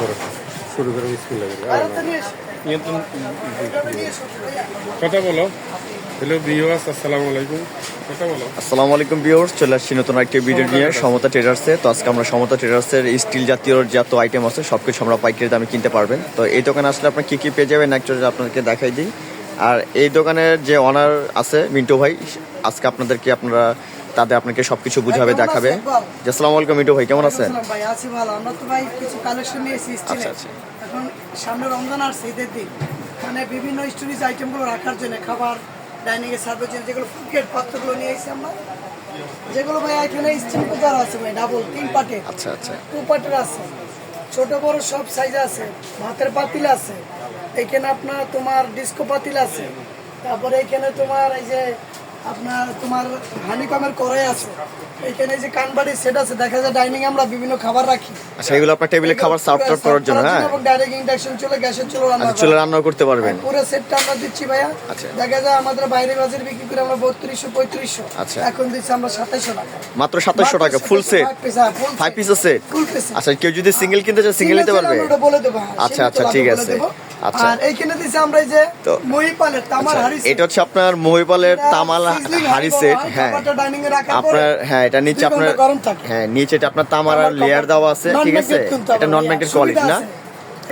বড় শুরু করে বিসমিল্লাহ কথা বলো। হ্যালো আসসালামু আলাইকুম। কথা বলো। আসসালামু আলাইকুম ভিউয়ার্স চলে আসছি নতুন একটি ভিডিও নিয়ে সমতা ট্রেডার্সে তো আজকে আমরা সমতা ট্রেডার্সের স্টিল জাতীয় যত আইটেম আছে সব কিছু আমরা পাইকারি দামে কিনতে পারবেন। তো এই দোকানে আসলে আপনার কী কী পেয়ে যাবেন আপনাদেরকে দেখাই দিই। আর এই দোকানের যে অনার আছে মিন্টু ভাই আজকে আপনাদেরকে আপনারা তাদের আপনাকে সবকিছু বুঝাবে দেখাবে? আসসালামু আলাইকুম মিন্টু ভাই কেমন আছেন? ভাই আছি ভালো। আমরা তো ভাই কিছু কালেকশন নিয়ে এসেছি। আচ্ছা, আচ্ছা। এখন সামনে রমজান আর ঈদের দিন। মানে বিভিন্ন স্টোরেজ আইটেমগুলো রাখার জন্য খাবার ডাইনিং এর সার্ভের জন্য যেগুলো ফুকেট পাত্রগুলো নিয়ে এসেছি আমরা। যেগুলো ভাই এখানে স্টিল কুকার আছে ভাই ডাবল তিন পাটের আচ্ছা আচ্ছা। টু পাটের আছে। ছোট বড় সব সাইজ আছে। ভাতের পাতিল আছে। এখানে আপনার তোমার ডিস্কো পাতিল আছে। তারপরে এখানে তোমার এই যে আপনার তোমার হানিকমের কড়াই আছে। এখানে যে কানবাড়ি সেট আছে দেখা যায় ডাইনিং আমরা বিভিন্ন খাবার রাখি। আচ্ছা এগুলো আপনার টেবিলে খাবার সার্ভ টার্ভ করার জন্য হ্যাঁ? এবং ডাইরেক্ট ইন্ডাকশন চলে গ্যাসের চলে রান্না আচ্ছা চলে রান্নাও করতে পারবেন। পুরো সেটটা আমরা দিচ্ছি ভাইয়া। আচ্ছা। দেখা যায় আমাদের বাইরে বাজারে বিক্রি করে আমরা বত্রিশশো পঁয়ত্রিশশো। আচ্ছা। এখন দিচ্ছি আমরা সাতাইশশো টাকা। মাত্র সাতাশশো টাকা ফুল সেট ফাইভ পিসের সেট ফুল পিস আচ্ছা কেউ যদি সিঙ্গেল কিনতে চায় সিঙ্গেল নিতে পারবে? ওটা বলে দেবো হ্যাঁ, আচ্ছা, আচ্ছা, ঠিক আছে। আচ্ছা। আর এইখানে দিছি আমরা এই যে মহিপালের তামার আচ্ছা, হাড়ি এটা হচ্ছে আপনার মহিপালের তামাল হাড়ি সেট হ্যাঁ আপনার হ্যাঁ এটা নিচে আপনার হ্যাঁ নিচে এটা আপনার তামার লেয়ার দেওয়া আছে ঠিক আছে? এটা নন ম্যাগনেট সুবিধা কোয়ালিটি না?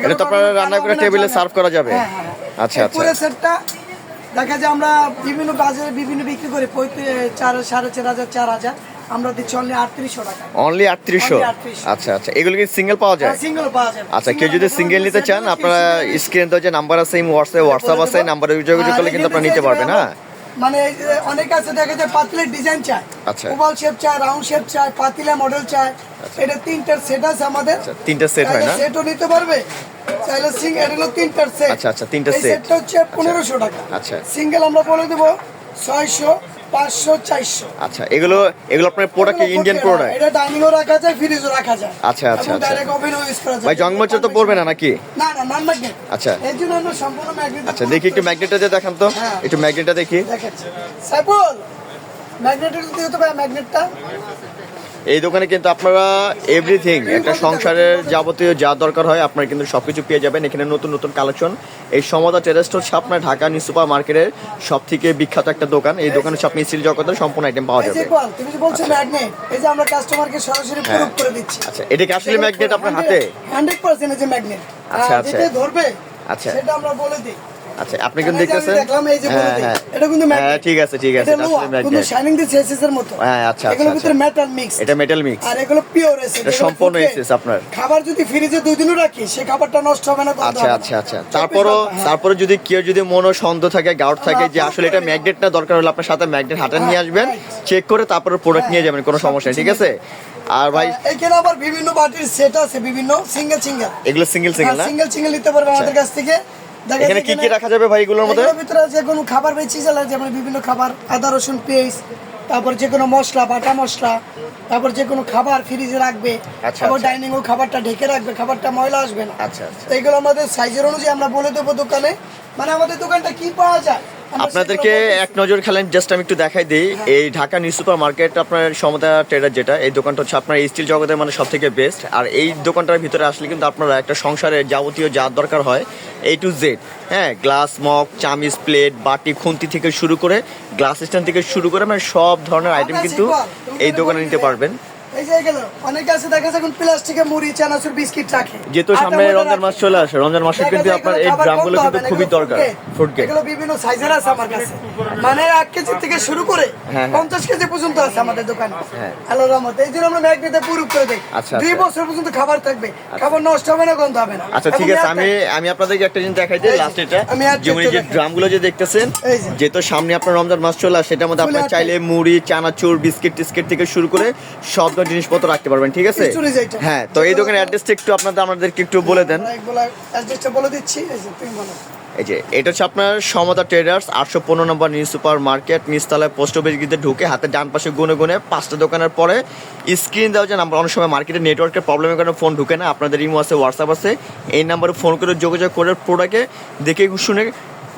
এটা তো আপনার রান্না করে টেবিলে সার্ভ করা যাবে? হ্যাঁ। আচ্ছা আচ্ছা। পুরো সেটটা দেখা যায় আমরা বিভিন্ন বাজারে বিভিন্ন বিক্রি করি। চার সাড়ে চার হাজার চার হাজার। আমরা দিচ্ছি অনলি আটত্রিশশো টাকা। অনলি আটত্রিশশো? আচ্ছা আচ্ছা। এগুলো কি সিঙ্গেল পাওয়া যায়? সিঙ্গেল পাওয়া যাবে। আচ্ছা কেউ যদি সিঙ্গেল নিতে চান আপনারা স্ক্রিনে তো যে নাম্বার আছে হোয়াটসঅ্যাপ হোয়াটসঅ্যাপ আছে নাম্বারে যোগাযোগ করলে কিন্তু আপনারা নিতে পারবেন হ্যাঁ? মানে অনেক আছে দেখা যায় পাতিলের ডিজাইন চায়। আচ্ছা। ওভাল শেপ চায় রাউন্ড শেপ চায় পাতিলা মডেল চায়। এটা তিনটার সেট আছে আমাদের। আচ্ছা, তিনটা সেট হয় না? সেটও নিতে পারবে। চাইলে সিং এটা হলো তিনটার সেট আচ্ছা, আচ্ছা, তিনটা এই সেটটা হচ্ছে পনেরোশো টাকা। আচ্ছা। সিঙ্গেল আমরা বলে দেবো ছয়শো পাঁচশো চারশো। আচ্ছা এগুলো এগুলো আপনার প্রোডাক্ট ইন্ডিয়ান প্রোডাক্ট এটা রাখা যায় ফ্রিজও রাখা যায়। আচ্ছা, আচ্ছা, আচ্ছা। ভাই জংমচে তো পড়বে না নাকি? না না নন ম্যাগনেট আচ্ছা। এর জন্য আমরা সম্পূর্ণ ম্যাগনেট আচ্ছা দেখি একটু ম্যাগনেটটা যে দেখান তো। হ্যাঁ। একটু ম্যাগনেটটা দেখি। দেখাচ্ছি। সাইফুল ম্যাগনেটের ম্যাগনেটটা এই দোকানে কিন্তু আপনারা এভরিথিং একটা সংসারের যাবতীয় যা দরকার হয় আপনারা কিন্তু সবকিছু পেয়ে যাবেন। এখানে নতুন নতুন কালেকশন। এই সমদা টেরেস্ট হচ্ছে আপনার ঢাকা নিউ সুপার মার্কেটের সব থেকে বিখ্যাত একটা দোকান। এই দোকানে হচ্ছে আপনি স্টিল জগতের সম্পূর্ণ আইটেম পাওয়া যাবে। তুমি যে বলছো ম্যাগনেট এই যে আমরা কাস্টমারকে সরাসরি প্রুফ করে দিচ্ছি। আচ্ছা এটা কি আসলে ম্যাগনেট আপনার হাতে? 100% এই যে ম্যাগনেট আচ্ছা, আচ্ছা। ধরবে আচ্ছা। সেটা আমরা বলে দিই। আচ্ছা আপনি কিন্তু দেখতেছেন? দেখলাম, এই যে হ্যাঁ হ্যাঁ। এটা কিন্তু হ্যাঁ ঠিক আছে ঠিক আছে এটা এটা লোহা, আসলে কোনো ম্যাগনেট শাইনিং এসএস এর মতো। হ্যাঁ, আচ্ছা, আচ্ছা, ভিতরে আচ্ছা। মেটাল মিক্স এটা মেটাল মিক্স আর এগুলো পিওর এসএস এটা সম্পূর্ণ এসএস আপনার। খাবার যদি ফ্রিজে দুই দিনও রাখি সে খাবারটা নষ্ট হবে না আচ্ছা আচ্ছা আচ্ছা। তারপরও হ্যাঁ। তারপরে যদি কেউ যদি মনো সন্দেহ থাকে গাউট থাকে যে আসলে এটা ম্যাগনেট না দরকার হলে আপনার সাথে ম্যাগনেট হাতে নিয়ে আসবেন চেক করে তারপরে প্রোডাক্ট নিয়ে যাবেন কোনো সমস্যা ঠিক আছে? আর ভাই এখানে আবার বিভিন্ন বাটির সেট আছে বিভিন্ন সিঙ্গেল সিঙ্গেল এগুলো সিঙ্গেল সিঙ্গেল না? সিঙ্গেল সিঙ্গেল নিতে পারবে আমাদের কাছ থেকে। এখানে কি কি রাখা যাবে ভাই এগুলোর মধ্যে ভিতরে যে কোনো খাবার বেশি চালা যেমন বিভিন্ন খাবার আদা রসুন পেস্ট তারপর যে কোনো মশলা বাটা মশলা তারপর যে কোনো খাবার ফ্রিজে রাখবে আচ্ছা, তারপর আচ্ছা। ডাইনিং ও খাবারটা ঢেকে রাখবে খাবারটা ময়লা আসবে না। আচ্ছা আচ্ছা। তো এগুলো আমাদের সাইজের অনুযায়ী আমরা বলে দেবো দোকানে। মানে আমাদের দোকানটা কি পাওয়া যায়? আপনাদেরকে এক নজর খেলেন জাস্ট আমি একটু দেখাই দিই। এই ঢাকা নিউ সুপার মার্কেট আপনার সমতা ট্রেডার যেটা এই দোকানটা হচ্ছে আপনার স্টিল জগতের মানে সব থেকে বেস্ট আর এই দোকানটার ভিতরে আসলে কিন্তু আপনারা একটা সংসারের যাবতীয় যা দরকার হয় এ টু জেড হ্যাঁ? গ্লাস মগ চামিচ প্লেট বাটি খুন্তি থেকে শুরু করে গ্লাস স্ট্যান্ড থেকে শুরু করে মানে সব ধরনের আইটেম কিন্তু এই দোকানে নিতে পারবেন। এই যে এগুলো অনেকে আছে দেখা যায় এখন প্লাস্টিকে মুড়ি চানাচুর বিস্কিট রাখে। যেহেতু সামনে রমজান মাস চলে আসে। রমজান মাসে কিন্তু আপনার এই ড্রামগুলো কিন্তু খুবই দরকার। fruit ফুড এগুলো বিভিন্ন সাইজের আছে আমার কাছে। মানে এক কেজি থেকে শুরু করে। পঞ্চাশ কেজি পর্যন্ত আছে আমাদের দোকানে। আল্লাহ রহমত। এই জন্য আমরা ম্যাগনেটে পুরো করে দিই। দুই। বছর পর্যন্ত খাবার থাকবে। খাবার নষ্ট হবে না গন্ধ হবে না। আচ্ছা ঠিক আছে। আমি আমি আপনাদেরকে একটা জিনিস দেখাই দিই লাস্ট এটা। যেমন যে ড্রামগুলো যে দেখতেছেন যেহেতু সামনে আপনার রমজান মাস চলে আসে সেটার মধ্যে আপনার চাইলে মুড়ি চানাচুর বিস্কিট টিস্কিট থেকে শুরু করে সব ধরনের জিনিসপত্র রাখতে পারবেন ঠিক আছে? হ্যাঁ তো এই দোকানের অ্যাড্রেসটা একটু আপনাদের আমাদেরকে একটু বলে দেন। অ্যাড্রেসটা বলে দিচ্ছি এই যে এটা হচ্ছে আপনার সমতা ট্রেডার্স আটশো পনেরো নম্বর নিউ সুপার মার্কেট নিচতলায় পোস্ট অফিস গিয়ে ঢুকে হাতে ডান পাশে গুনে গুনে পাঁচটা দোকানের পরে স্ক্রিন দেওয়া যে নাম্বার অনেক সময় মার্কেটে নেটওয়ার্কের প্রবলেমের কারণে ফোন ঢুকে না। আপনাদের ইমো আছে হোয়াটসঅ্যাপ আছে। এই নাম্বারে ফোন করে যোগাযোগ করে প্রোডাক্টে দেখে শুনে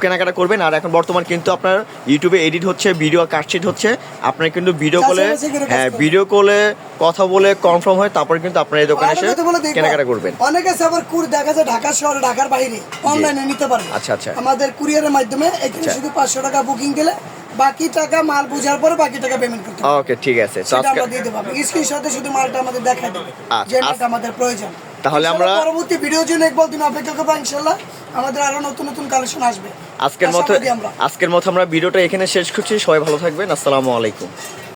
কেনাকাটা করবেন। আর এখন বর্তমান কিন্তু আপনার ইউটিউবে এডিট হচ্ছে ভিডিও কাটশিট হচ্ছে। আপনার কিন্তু ভিডিও কলে হ্যাঁ ভিডিও কলে কথা বলে কনফার্ম হয় তারপরে কিন্তু আপনার এই দোকানে এসে বলে কেনাকাটা করবেন। অনেক আবার কুর দেখা যায় ঢাকা শহরে ঢাকার বাইরে। অনলাইনে নিতে পারবে। আচ্ছা, আচ্ছা। আমাদের কুরিয়ারের মাধ্যমে এখানে আচ্ছা। শুধু পাঁচশো টাকা বুকিং দিলে বাকি টাকা মাল বোঝার পরে বাকি টাকা পেমেন্ট করতে হবে ওকে ঠিক আছে। সেটা আমরা দিয়ে দেবো। স্ক্রিনশটে শুধু মালটা আমাদের দেখা দেবে আচ্ছা, যে মালটা আমাদের প্রয়োজন। তাহলে আমরা- পরবর্তী ভিডিওর জন্য একবার দিন অপেক্ষা করব ইনশাল্লাহ। আমাদের আরও নতুন নতুন কালেকশন আসবে। আজকের মতো আজকের মতো আমরা ভিডিওটা এখানে শেষ করছি। সবাই ভালো থাকবেন। আসসালামু আলাইকুম।